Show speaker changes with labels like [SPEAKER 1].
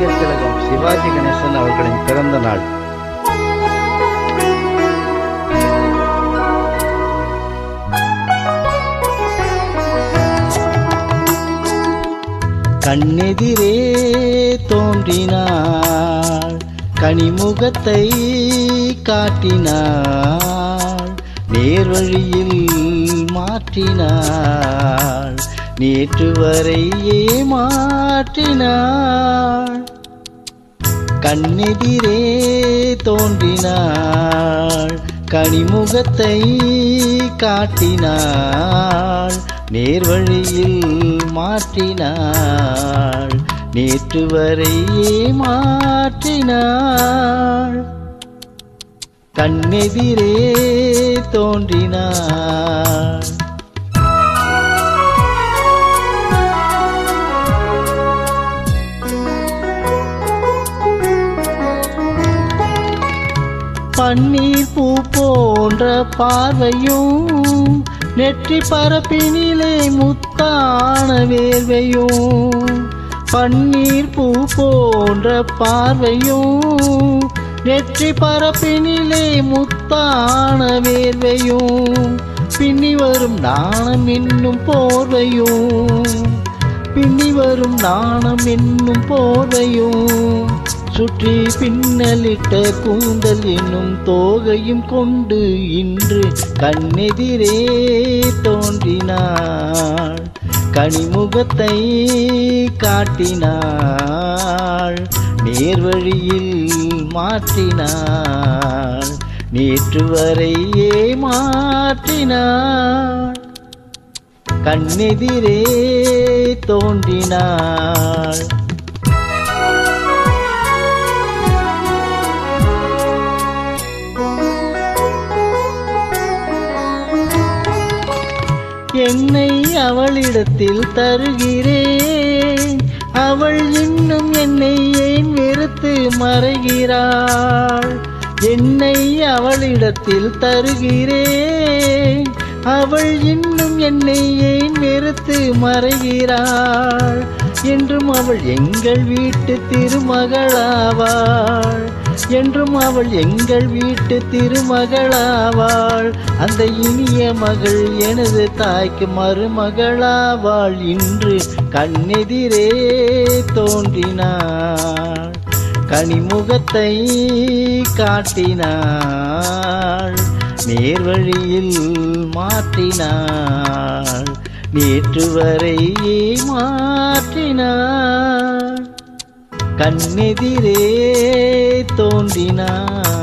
[SPEAKER 1] நடிகர் திலகம் சிவாஜி கணேசன் அவர்களின் பிறந்த நாள். கண்ணெதிரே தோன்றினாள் கனிமுகத்தை காட்டினாள் நேர்வழியில் மாற்றினாள் நேற்று வரை ஏமாற்றினாள். கண்ணெதிரே தோன்றினாள் கனிமுகத்தை காட்டினாள் நேர்வழியில் மாற்றினாள் நேற்று வரையே மாற்றினாள். கண்ணெதிரே தோன்றினாள். பன்னீர் பூ போன்ற பார்வையும் நெற்றி பரப்பினிலே முத்தான வேர்வையும் பன்னீர் பூ போன்ற பார்வையும் நெற்றி பரப்பினிலே முத்தான வேர்வையும் பின்னி வரும் நாணம் என்னும் போர்வையும் பின்னி வரும் நாணம் என்னும் போர்வையும் சுற்றி பின்னலிட்ட கூந்தல் என்னும் தோகையும் கொண்டு இன்று கண்ணெதிரே தோன்றினாள். கனிமுகத்தை காட்டினாள். நேர்வழியில் மாற்றினாள். நேற்று வரையே மாற்றினாள். கண்ணெதிரே தோன்றினாள். என்னை அவளிடத்தில் தருகிறேன். அவள் இன்னும் என்னை ஏன் வெறுத்து மறைகிறாள்? என்னை அவளிடத்தில் தருகிறேன். அவள் இன்னும் என்னை ஏன் வெறுத்து மறைகிறாள்? என்றும் அவள் எங்கள் வீட்டு திருமகளாவாள். என்றும் அவள் எங்கள் வீட்டு திருமகளாவாள். அந்த இனிய மகள் எனது தாய்க்கு மருமகளாவாள். இன்று கண்ணெதிரே தோன்றினாள். கனிமுகத்தை காட்டினாள். நேர்வழியில் மாற்றினாள். நேற்று வரை மாற்றினாள். கண்ணெதிரே தோன்றினாள்